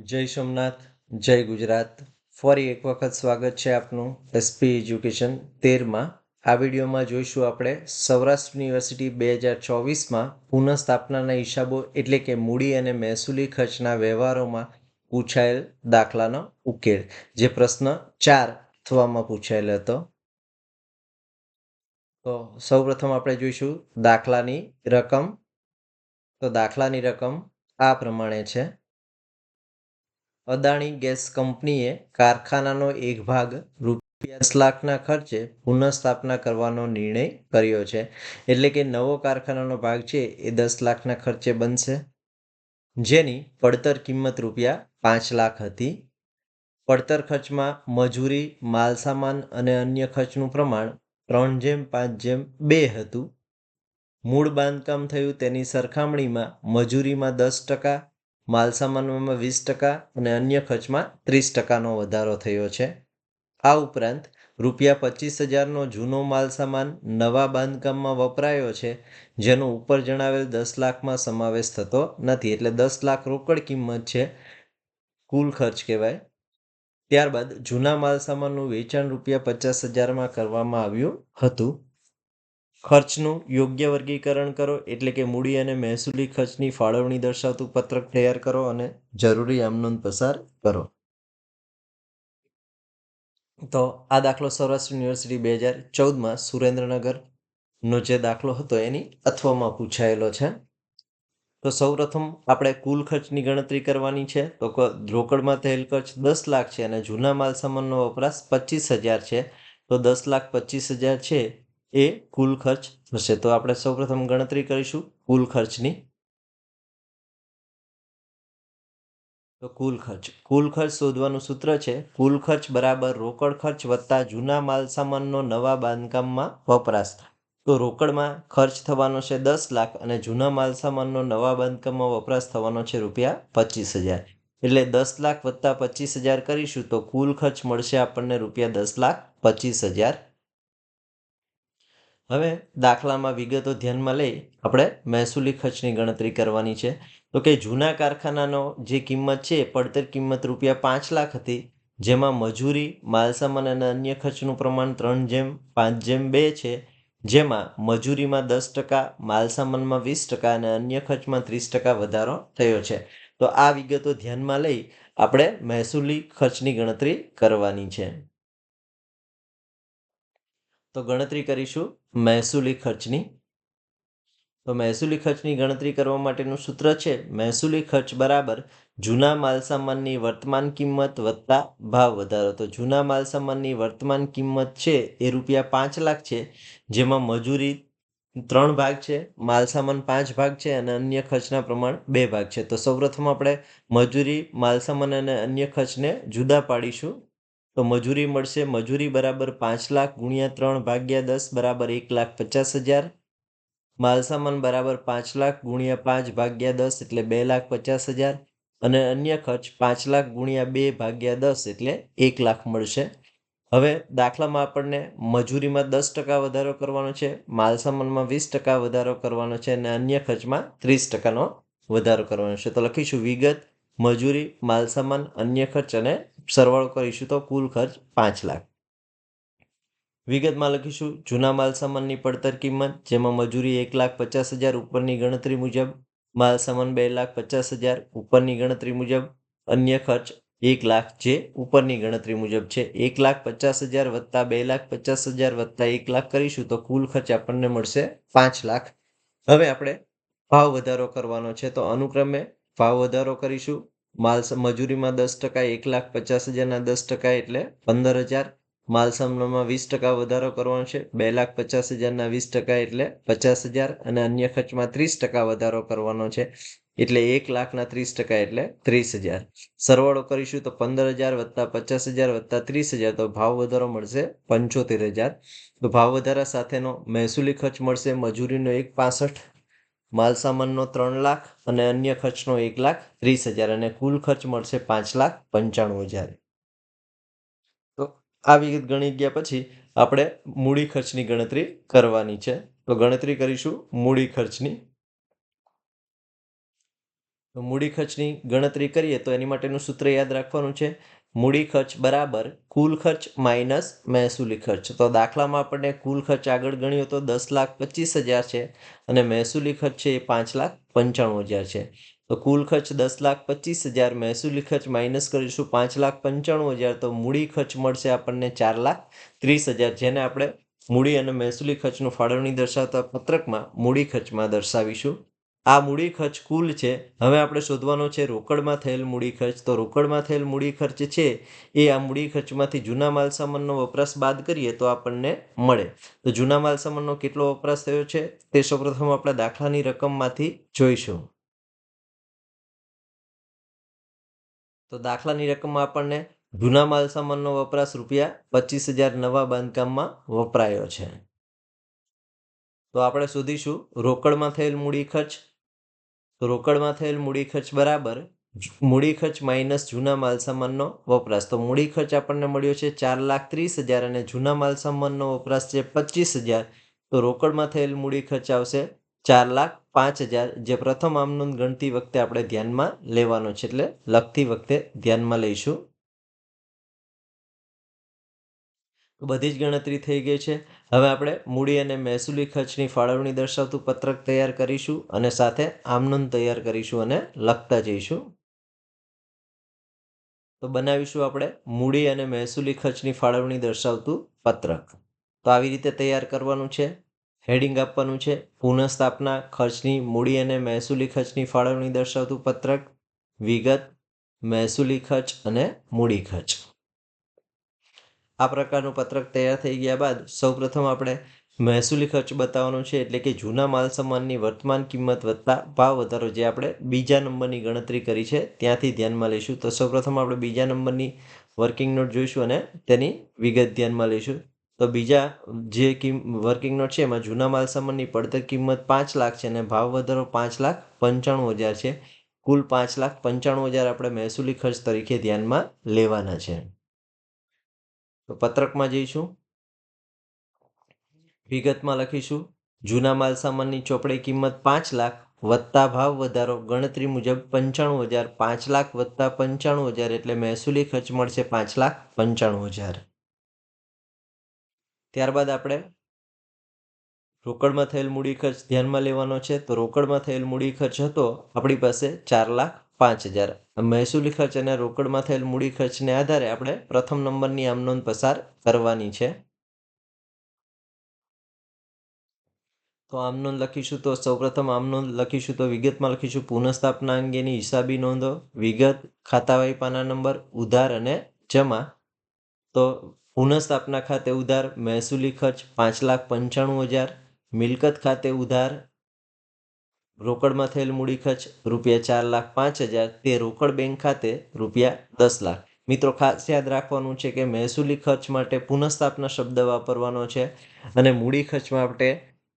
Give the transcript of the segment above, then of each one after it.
જય સોમનાથ, જય ગુજરાત. ફરી એક વખત સ્વાગત છે આપનું એસપી એજ્યુકેશન તેરમાં. આ વિડીયોમાં જોઈશું આપણે સૌરાષ્ટ્ર યુનિવર્સિટી બે હજાર ચોવીસમાં પુનઃસ્થાપનાના હિસાબો એટલે કે મૂડી અને મહેસૂલી ખર્ચના વ્યવહારોમાં પૂછાયેલ દાખલાનો ઉકેલ. જે પ્રશ્ન ચાર થવામાં પૂછાયેલ હતો. તો સૌપ્રથમ આપણે જોઈશું દાખલાની રકમ. તો દાખલાની રકમ આ પ્રમાણે છે. અદાણી ગેસ કંપનીએ કારખાનાનો એક ભાગ રૂપિયા લાખના ખર્ચે પુનઃસ્થાપના કરવાનો નિર્ણય કર્યો છે. એટલે કે નવો કારખાનાનો ભાગ છે એ દસ લાખના ખર્ચે બનશે. જેની પડતર કિંમત રૂપિયા પાંચ લાખ હતી. પડતર ખર્ચમાં મજૂરી માલસામાન અને અન્ય ખર્ચનું પ્રમાણ ત્રણ જેમ, પાંચ જેમ, બે હતું. મૂળ બાંધકામ થયું તેની સરખામણીમાં મજૂરીમાં દસ ટકા માલસામાનમાં વીસ ટકા અને અન્ય ખર્ચમાં ત્રીસ ટકાનો વધારો થયો છે. આ ઉપરાંત રૂપિયા પચીસ હજારનો જૂનો માલસામાન નવા બાંધકામમાં વપરાયો છે, જેનો ઉપર જણાવેલ દસ લાખમાં સમાવેશ થતો નથી, એટલે દસ લાખ રોકડ કિંમત છે, કુલ ખર્ચ કહેવાય. ત્યારબાદ જૂના માલસામાનનું વેચાણ રૂપિયા પચાસ હજારમાં કરવામાં આવ્યું હતું. ખર્ચનું યોગ્ય વર્ગીકરણ કરો એટલે કે મૂડી અને મહેસૂલી ખર્ચની ફાળવણી દર્શાવતું પત્રક તૈયાર કરો અને જરૂરી આમનોંધ પસાર કરો. તો આ દાખલો સૌરાષ્ટ્ર યુનિવર્સિટી બે હજાર ચૌદમાં સુરેન્દ્રનગરનો જે દાખલો હતો એની અથવામાં પૂછાયેલો છે. તો સૌપ્રથમ આપણે કુલ ખર્ચની ગણતરી કરવાની છે. તો રોકડમાં થયેલ ખર્ચ દસ લાખ છે અને જૂના માલ સામાનનો વપરાશ પચીસ હજાર છે. તો દસ લાખ પચીસ હજાર છે. એ કુલ ખર્ચ થશે. તો આપણે સૌપ્રથમ ગણતરી કરીશું કુલ ખર્ચની. તો કુલ ખર્ચ. કુલ ખર્ચ શોધવાનું સૂત્ર છે. કુલ ખર્ચ બરાબર રોકડ ખર્ચ વત્તા જૂના માલસામાનનો નવા બાંધકામમાં વપરાશ. તો રોકડમાં ખર્ચ થવાનો છે દસ લાખ અને જૂના માલસામાનનો નવા બાંધકામમાં વપરાશ થવાનો છે રૂપિયા પચીસ હજાર. એટલે દસ લાખ વત્તા પચીસ હજાર કરીશું તો કુલ ખર્ચ મળશે આપણને રૂપિયા દસ લાખ પચીસ હજાર. હવે દાખલામાં વિગતો ધ્યાનમાં લઈ આપણે મહેસૂલી ખર્ચની ગણતરી કરવાની છે. તો કે જૂના કારખાનાનો જે કિંમત છે પડતર કિંમત રૂપિયા પાંચ લાખ હતી, જેમાં મજૂરી, માલસામાન અને અન્ય ખર્ચનું પ્રમાણ ત્રણ જેમ, પાંચ જેમ બે છે, જેમાં મજૂરીમાં દસ ટકા, માલસામાનમાં વીસ ટકા અને અન્ય ખર્ચમાં ત્રીસ ટકા વધારો થયો છે. તો આ વિગતો ધ્યાનમાં લઈ આપણે મહેસૂલી ખર્ચની ગણતરી કરવાની છે. તો ગણતરી કરીશું મહેસૂલી ખર્ચની. તો મહેસૂલી ખર્ચની ગણતરી કરવા માટેનું સૂત્ર છે, મહેસૂલી ખર્ચ બરાબર જૂના માલસામાનની વર્તમાન કિંમત વત્તા ભાવ વધારો. તો જૂના માલસામાનની વર્તમાન કિંમત છે એ રૂપિયા પાંચ લાખ છે, જેમાં મજૂરી ત્રણ ભાગ છે માલસામાન પાંચ ભાગ છે અને અન્ય ખર્ચના પ્રમાણ બે ભાગ છે. તો સૌપ્રથમ આપણે મજૂરી માલસામાન અને અન્ય ખર્ચને જુદા પાડીશું. તો મજૂરી મળશે. મજૂરી બરાબર પાંચ લાખ ગુણ્યા ત્રણ ભાગ્યા દસ બરાબર એક લાખ પચાસ હજાર. માલસામાન બરાબર પાંચ લાખ ગુણ્યા પાંચ ભાગ્યા દસ એટલે બે લાખ પચાસ હજાર. અને અન્ય ખર્ચ પાંચ લાખ ગુણ્યા બે ભાગ્યા દસ એટલે એક લાખ મળશે. હવે દાખલામાં આપણને મજૂરીમાં દસ ટકા વધારો કરવાનો છે માલસામાનમાં વીસ ટકા વધારો કરવાનો છે અને અન્ય ખર્ચમાં ત્રીસ ટકાનો વધારો કરવાનો છે. તો લખીશું વિગત, મજૂરી માલસામાન અન્ય ખર્ચ અને સરવાળો કરીશું તો કુલ ખર્ચ પાંચ લાખ. વિગતમાં લખીશું, જૂના માલ સામાનની પડતર કિંમત, જેમાં મજૂરી એક લાખ પચાસ હજાર ઉપરની ગણતરી મુજબ, માલ સામાન બે લાખ પચાસ હજાર ઉપરની ગણતરી મુજબ, અન્ય ખર્ચ એક લાખ જે ઉપરની ગણતરી મુજબ છે, એક લાખ પચાસ હજાર વત્તા બે લાખ પચાસ હજાર વત્તા એક લાખ કરીશું તો કુલ ખર્ચ આપણને મળશે પાંચ લાખ. હવે આપણે ભાવ વધારો કરવાનો છે તો અનુક્રમે ભાવ વધારો કરીશું. માલ મજૂરીમાં દસ ટકા, એક લાખ પચાસ હજારના દસ ટકા એટલે પંદર હજાર. માલ સામાનમાં વીસ ટકા વધારો કરવાનો છે, બે લાખ પચાસ હજારના વીસ ટકા એટલે પચાસ હજાર અને અન્ય ખર્ચમાં ત્રીસ ટકા વધારો કરવાનો છે, એટલે એક લાખના ત્રીસ ટકા એટલે ત્રીસ હજાર. સરવાળો કરીશું તો પંદર હજાર વત્તા પચાસ હજાર વત્તા ત્રીસ હજાર, તો ભાવ વધારો મળશે પંચોતેર હજાર. તો ભાવ વધારા સાથેનો મહેસૂલી ખર્ચ મળશે, મજૂરીનો એક પાસઠ માલસામાનનો ત્રણ લાખ અને અન્ય ખર્ચનો એક લાખ ત્રીસ હજાર અને કુલ ખર્ચ મળશે પાંચ લાખ પંચાણું હજાર. તો આ વિગત ગણી ગયા પછી આપણે મૂડી ખર્ચની ગણતરી કરવાની છે. તો ગણતરી કરીશું મૂડી ખર્ચની. તો મૂડી ખર્ચની ગણતરી કરીએ તો એની માટેનું સૂત્ર યાદ રાખવાનું છે. મૂડી ખર્ચ બરાબર, કુલ ખર્ચ માઇનસ મહેસૂલી ખર્ચ. તો દાખલામાં આપણને કુલ ખર્ચ આગળ ગણ્યો તો દસ લાખ પચીસ હજાર છે અને મહેસૂલી ખર્ચ છે એ પાંચ લાખ પંચાણું હજાર છે. તો કુલ ખર્ચ દસ લાખ પચીસ હજાર, મહેસૂલી ખર્ચ માઇનસ કરીશું પાંચ લાખ પંચાણું હજાર, તો મૂડી ખર્ચ મળશે આપણને ચાર લાખ ત્રીસ હજાર. જેને આપણે મૂડી અને મહેસૂલી ખર્ચનું ફાળવણી દર્શાવતા પત્રકમાં મૂડી ખર્ચમાં દર્શાવીશું. આ મૂડી ખર્ચ કુલ છે. હવે આપણે શોધવાનો છે, રોકડમાં થયેલ મૂડી ખર્ચ. તો રોકડમાં થયેલ મૂડી ખર્ચ છે, એ આ મૂડી ખર્ચમાંથી જૂના માલ સામાનનો વપરાશ બાદ કરીએ તો આપણને મળે. તો જૂના માલ સામાનનો કેટલો વપરાશ થયો છે? તે સૌપ્રથમ આપણે દાખલાની રકમમાંથી જોઈશું. તો દાખલાની રકમમાં આપણને જૂના માલ સામાનનો વપરાશ રૂપિયા પચીસ હજાર નવા બાંધકામમાં વપરાયો છે. તો આપણે શોધીશું, રોકડમાં થયેલ મૂડી ખર્ચ રોકડમાં થયેલ મૂડી ખર્ચ બરાબર મૂડી ખર્ચ માઇનસ જૂના માલ સામાનનો વપરાશ. તો મૂડી ખર્ચ આપણને મળ્યો છે ચાર લાખ ત્રીસ હજાર અને જૂના માલ સામાનનો વપરાશ છે પચીસ હજાર. તો રોકડમાં થયેલ મૂડી ખર્ચ આવશે ચાર લાખ પાંચ હજાર, જે પ્રથમ આમનોંધ ગણતી વખતે આપણે ધ્યાનમાં લેવાનો છે. એટલે લખતી વખતે ધ્યાનમાં લઈશું. બધી જ ગણતરી થઈ ગઈ છે. હવે આપણે મૂડી અને મહેસૂલી ખર્ચની ફાળવણી દર્શાવતું પત્રક તૈયાર કરીશું અને સાથે આમનંદ તૈયાર કરીશું અને લખતા જઈશું. તો બનાવીશું આપણે મૂડી અને મહેસૂલી ખર્ચની ફાળવણી દર્શાવતું પત્રક. તો આવી રીતે તૈયાર કરવાનું છે, હેડિંગ આપવાનું છે, પુનઃસ્થાપના ખર્ચની, મૂડી અને મહેસૂલી ખર્ચની ફાળવણી દર્શાવતું પત્રક, વિગત મહેસૂલી ખર્ચ અને મૂડી ખર્ચ. આ પ્રકારનું પત્રક તૈયાર થઈ ગયા બાદ સૌપ્રથમ આપણે મહેસૂલી ખર્ચ બતાવવાનો છે. એટલે કે જૂના માલ સામાનની વર્તમાન કિંમત વધતા ભાવ વધારો જે આપણે બીજા નંબરની ગણતરી કરી છે. ત્યાંથી ધ્યાનમાં લઈશું. તો સૌપ્રથમ આપણે બીજા નંબરની વર્કિંગ નોટ જોઈશું અને તેની વિગત ધ્યાનમાં લઈશું. તો બીજા જે કિમ, વર્કિંગ નોટ છે એમાં જૂના માલ સામાનની પડતર કિંમત પાંચ લાખ છે અને ભાવ વધારો પાંચ લાખ પંચાણું હજાર છે. કુલ પાંચ લાખ પંચાણું હજાર આપણે મહેસૂલી ખર્ચ તરીકે ધ્યાનમાં લેવાના છે. તો પત્રકમાં જઈશું. વિગતમાં લખીશું. જૂના માલ સામાનની ચોપડી કિંમત પાંચ લાખ વત્તા ભાવ વધારો ગણતરી મુજબ પંચાણું હજાર પાંચ લાખ વત્તા પંચાણું હજાર એટલે મહેસૂલી ખર્ચ મળશે પાંચ લાખ પંચાણું હજાર. ત્યારબાદ આપણે રોકડમાં થયેલ મૂડી ખર્ચ ધ્યાનમાં લેવાનો છે. તો રોકડમાં થયેલ મૂડી ખર્ચ હતો આપણી પાસે ચાર લાખ પાંચ હજાર. મહેસૂલી ખર્ચ અને રોકડમાં થયેલ મૂડી ખર્ચને આધારે આપણે પ્રથમ નંબરની આમ નોંધ પસાર કરવાની છે. તો આમ નોંધ લખીશું તો સૌપ્રથમ આમ નોંધ લખીશું તો વિગતમાં લખીશું પુનઃસ્થાપના અંગેની હિસાબી નોંધો, વિગત, ખાતાવાહી પાના નંબર, ઉધાર અને જમા. તો પુનઃસ્થાપના ખાતે ઉધાર, મહેસૂલી ખર્ચ પાંચ લાખ પંચાણું હજાર, મિલકત ખાતે ઉધાર રોકડમાં થયેલ મૂડી ખર્ચ રૂપિયા ચાર લાખ પાંચ હજાર તે રોકડ બેંક ખાતે રૂપિયા દસ લાખ. મિત્રો, ખાસ યાદ રાખવાનું છે કે મહેસૂલી ખર્ચ માટે પુનઃસ્થાપના શબ્દ વાપરવાનો છે અને મૂડી ખર્ચ માટે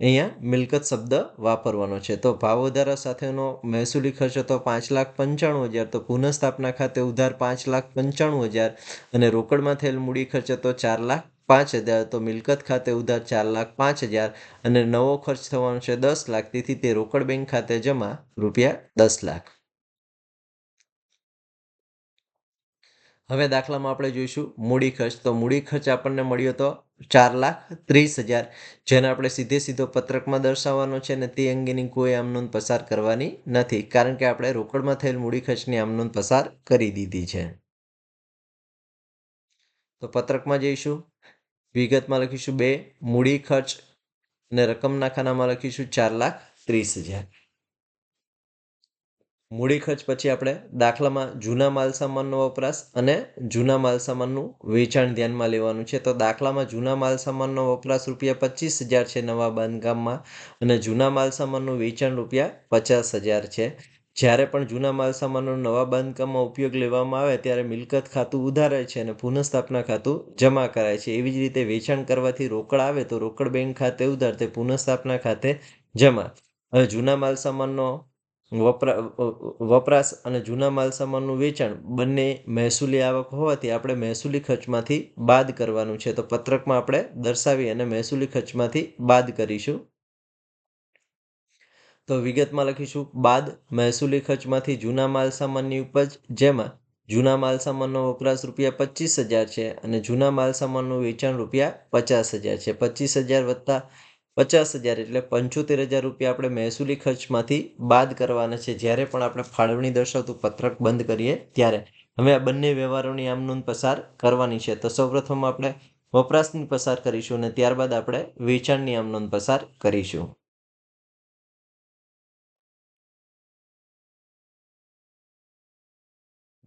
અહીંયા મિલકત શબ્દ વાપરવાનો છે. તો ભાવ વધારા સાથેનો મહેસૂલી ખર્ચ હતો પાંચ લાખ પંચાણું હજાર, તો પુનઃસ્થાપના ખાતે ઉધાર પાંચ લાખ પંચાણું હજાર અને રોકડમાં થયેલ મૂડી ખર્ચ હતો ચાર લાખ પાંચ હજાર તો મિલકત ખાતે ઉધાર ચાર લાખ પાંચ હજાર અને નવો ખર્ચ થવાનો છે દસ લાખ, તેથી તે રોકડ બેંક ખાતે જમા રૂપિયા દસ લાખ. હવે દાખલામાં આપણે જોઈશું મૂડી ખર્ચ. તો મૂડી ખર્ચ આપણને મળ્યો તો ચાર લાખ ત્રીસ હજાર, જેને આપણે સીધે સીધો પત્રકમાં દર્શાવવાનો છે અને તે અંગેની કોઈ આમનોંધ પસાર કરવાની નથી, કારણ કે આપણે રોકડમાં થયેલ મૂડી ખર્ચની આમનોંધ પસાર કરી દીધી છે. તો પત્રકમાં જઈશું. વિગતમાં લખીશું બે, મૂડી ખર્ચ અને રકમના ખાનામાં લખીશું ચાર લાખ ત્રીસ હજાર. મૂડી ખર્ચ પછી આપણે દાખલામાં જૂના માલસામાનનો વપરાશ અને જૂના માલસામાનનું વેચાણ ધ્યાનમાં લેવાનું છે. તો દાખલામાં જૂના માલસામાનનો વપરાશ રૂપિયા પચીસ હજાર છે, નવા બાંધકામમાં અને જૂના માલસામાનનું વેચાણ રૂપિયા પચાસ હજાર છે. જ્યારે પણ જૂના માલ સામાનનો નવા બાંધકામમાં ઉપયોગ લેવામાં આવે ત્યારે મિલકત ખાતું ઉધારે છે અને પુનઃસ્થાપના ખાતું જમા કરાય છે. એવી જ રીતે વેચાણ કરવાથી રોકડ આવે તો રોકડ બેંક ખાતે ઉધાર તે પુનઃસ્થાપના ખાતે જમા. હવે જૂના માલ સામાનનો વપરા વપરાશ અને જૂના માલ સામાનનું વેચાણ બંને મહેસૂલી આવક હોવાથી આપણે મહેસૂલી ખર્ચમાંથી બાદ કરવાનું છે. તો પત્રકમાં આપણે દર્શાવી અને મહેસૂલી ખર્ચમાંથી બાદ કરીશું. તો વિગતમાં લખીશું. બાદ, મહેસૂલી ખર્ચમાંથી જૂના માલ સામાનની ઉપજ, જેમાં જૂના માલ સામાનનો વપરાશ રૂપિયા પચીસ હજાર છે અને જૂના માલસામાનનું વેચાણ રૂપિયા પચાસ હજાર છે. પચીસ હજાર વત્તા પચાસ હજાર એટલે પંચોતેર હજાર રૂપિયા આપણે મહેસૂલી ખર્ચમાંથી બાદ કરવાના છે. જ્યારે પણ આપણે ફાળવણી દર્શાવતું પત્રક બંધ કરીએ ત્યારે હવે આ બંને વ્યવહારોની આમ નોંધ પસાર કરવાની છે. તો સૌપ્રથમ આપણે વપરાશની પસાર કરીશું અને ત્યારબાદ આપણે વેચાણની આમ નોંધ પસાર કરીશું.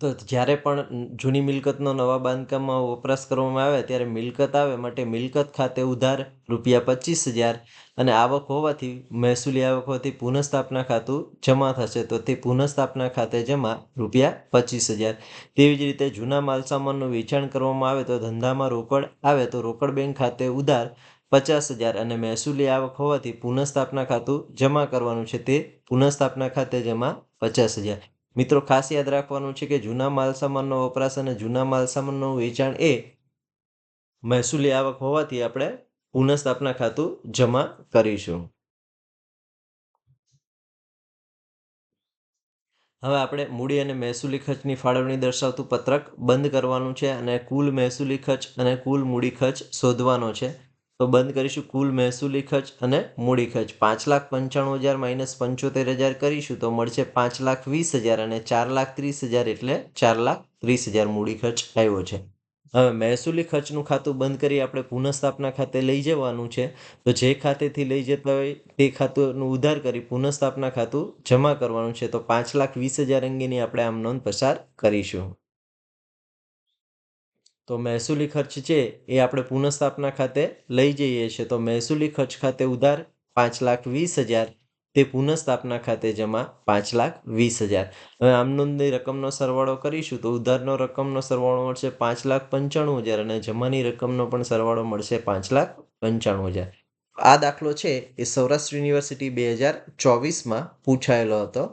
તો જ્યારે પણ જૂની મિલકતનો નવા બાંધકામમાં વપરાશ કરવામાં આવે, ત્યારે મિલકત આવે માટે મિલકત ખાતે ઉધાર રૂપિયા પચીસ હજાર અને આવક હોવાથી મહેસૂલી આવક હોવાથી પુનઃસ્થાપના ખાતું જમા થશે. તો તે પુનઃસ્થાપના ખાતે જમા રૂપિયા પચીસ હજાર. તેવી જ રીતે જૂના માલસામાનનું વેચાણ કરવામાં આવે તો ધંધામાં રોકડ આવે તો રોકડ બેંક ખાતે ઉધાર પચાસ હજાર અને મહેસૂલી આવક હોવાથી પુનઃસ્થાપના ખાતું જમા કરવાનું છે. તે પુનઃસ્થાપના ખાતે જમા પચાસ હજાર. મિત્રો, ખાસ યાદ રાખવાનું છે કે જૂના માલસામાનનો વપરાશ અને જૂના માલસામાનનું વેચાણ એ મહેસૂલી આવક હોવાથી આપણે પુનઃસ્થાપના ખાતું જમા કરીશું. હવે આપણે મૂડી અને મહેસૂલી ખર્ચની ફાળવણી દર્શાવતું પત્રક બંધ કરવાનું છે અને કુલ મહેસૂલી ખર્ચ અને કુલ મૂડી ખર્ચ શોધવાનો છે. તો બંધ કરીશું કુલ મહેસૂલી ખર્ચ અને મૂડી ખર્ચ પાંચ લાખ પંચાણું હજાર માઇનસ પંચોતેર હજાર કરીશું તો મળશે પાંચ લાખ વીસ હજાર અને ચાર લાખ ત્રીસ હજાર એટલે ચાર લાખ ત્રીસ હજાર મૂડી ખર્ચ આવ્યો છે. હવે મહેસૂલી ખર્ચનું ખાતું બંધ કરી આપણે પુનઃસ્થાપના ખાતે લઈ જવાનું છે. તો જે ખાતેથી લઈ જતા હોય તે ખાતુંનું ઉધાર કરી પુનઃસ્થાપના ખાતું જમા કરવાનું છે. તો પાંચ લાખ વીસ હજાર અંગેની આપણે આમ નોંધ પસાર કરીશું. તો મહેસૂલી ખર્ચ છે એ આપણે પુનઃસ્થાપના ખાતે લઈ જઈએ છીએ. તો મહેસૂલી ખર્ચ ખાતે ઉધાર પાંચ લાખ વીસ હજાર, તે પુનઃસ્થાપના ખાતે જમા પાંચ લાખ વીસ હજાર. હવે આમનોંધની રકમનો સરવાળો કરીશું તો ઉધારનો રકમનો સરવાળો મળશે પાંચ લાખ પંચાણું હજાર અને જમાની રકમનો પણ સરવાળો મળશે પાંચ લાખ પંચાણું હજાર. આ દાખલો છે એ સૌરાષ્ટ્ર યુનિવર્સિટી બે હજાર ચોવીસમાં પૂછાયેલો હતો.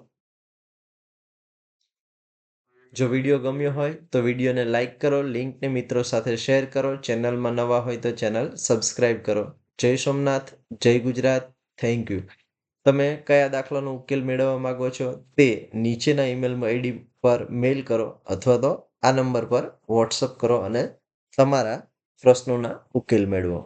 જો વીડિયો ગમ્યો હોય તો વિડીયોને લાઇક કરો, લિંકને મિત્રો સાથે શેર કરો, ચેનલમાં નવા હોય તો ચેનલ સબસ્ક્રાઈબ કરો. જય સોમનાથ, જય ગુજરાત, થેન્ક યુ. તમે કયા દાખલાનો ઉકેલ મેળવવા માગો છો તે નીચેના ઈમેલ આઈડી પર મેલ કરો અથવા તો આ નંબર પર વોટ્સઅપ કરો અને તમારા પ્રશ્નોના ઉકેલ મેળવો.